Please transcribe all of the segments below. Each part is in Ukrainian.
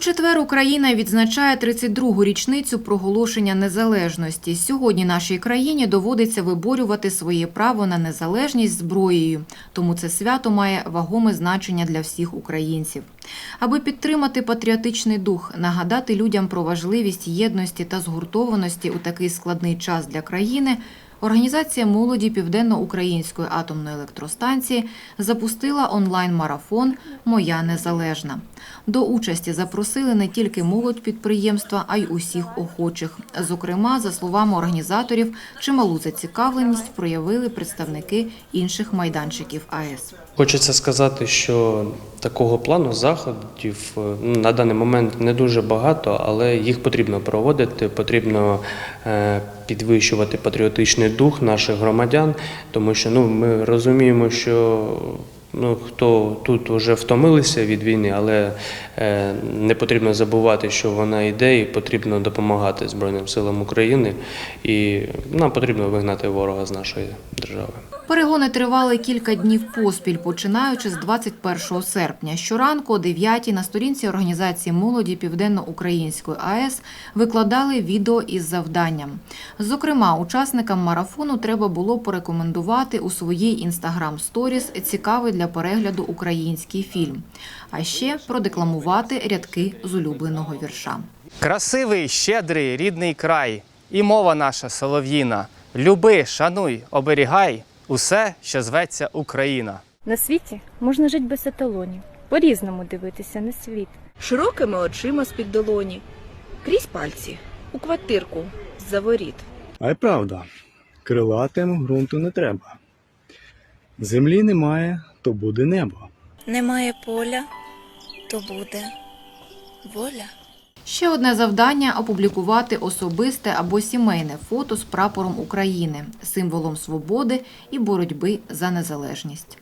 Четвер Україна відзначає 32-гу річницю проголошення незалежності. Сьогодні нашій країні доводиться виборювати своє право на незалежність зброєю, тому це свято має вагоме значення для всіх українців. Аби підтримати патріотичний дух, нагадати людям про важливість єдності та згуртованості у такий складний час для країни. Організація молоді Південно-Української атомної електростанції запустила онлайн-марафон Моя Незалежна. До участі запросили не тільки молодь підприємства, а й усіх охочих. Зокрема, за словами організаторів, чималу зацікавленість проявили представники інших майданчиків АЕС. Хочеться сказати, що такого плану заходів е, ну, на даний момент не дуже багато, але їх потрібно проводити, потрібно е, підвищувати патріотичний дух наших громадян, тому що ну, ми розуміємо, що ну, хто тут вже втомилися від війни, але е, не потрібно забувати, що вона йде, і потрібно допомагати Збройним силам України, і нам потрібно вигнати ворога з нашої держави. Перегони тривали кілька днів поспіль, починаючи з 21 серпня. Щоранку о 9 на сторінці організації молоді Південно-Української АЕС викладали відео із завданням. Зокрема, учасникам марафону треба було порекомендувати у своїй інстаграм сторіс цікавий для перегляду український фільм, а ще продекламувати рядки з улюбленого вірша. Красивий, щедрий, рідний край, і мова наша солов'їна. Люби, шануй, оберігай усе, що зветься Україна. На світі можна жити без еталонів, по-різному дивитися на світ. широкими очима з-під долоні, крізь пальці, у квартирку, з-за воріт. А й правда, крилатим ґрунту не треба. Землі немає, то буде небо. Немає поля, то буде воля. Ще одне завдання опублікувати особисте або сімейне фото з прапором України, символом свободи і боротьби за незалежність.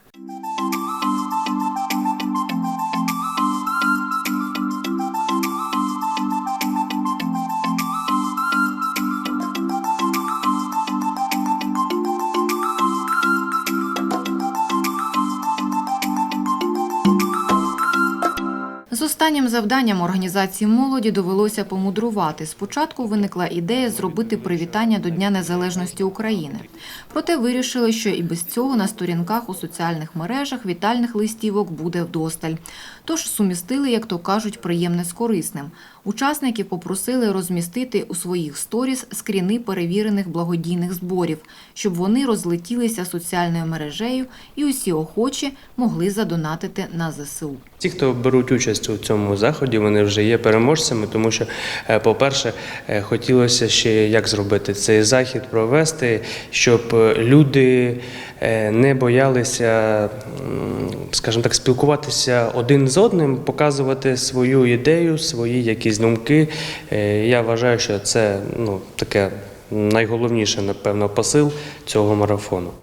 Останнім завданням організації молоді довелося помудрувати. Спочатку виникла ідея зробити привітання до Дня Незалежності України. Проте вирішили, що і без цього на сторінках у соціальних мережах вітальних листівок буде вдосталь. Тож сумістили, як то кажуть, приємне з корисним. Учасників попросили розмістити у своїх сторіс скріни перевірених благодійних зборів, щоб вони розлетілися соціальною мережею і усі охочі могли задонатити на ЗСУ. Ті, хто беруть участь у цьому заході, вони вже є переможцями, тому що, е, по-перше, е, хотілося ще як зробити цей захід провести, щоб е, люди не боялися, скажімо так, спілкуватися один з одним, показувати свою ідею, свої якісь думки. Я вважаю, що це ну таке найголовніше, напевно, посил цього марафону.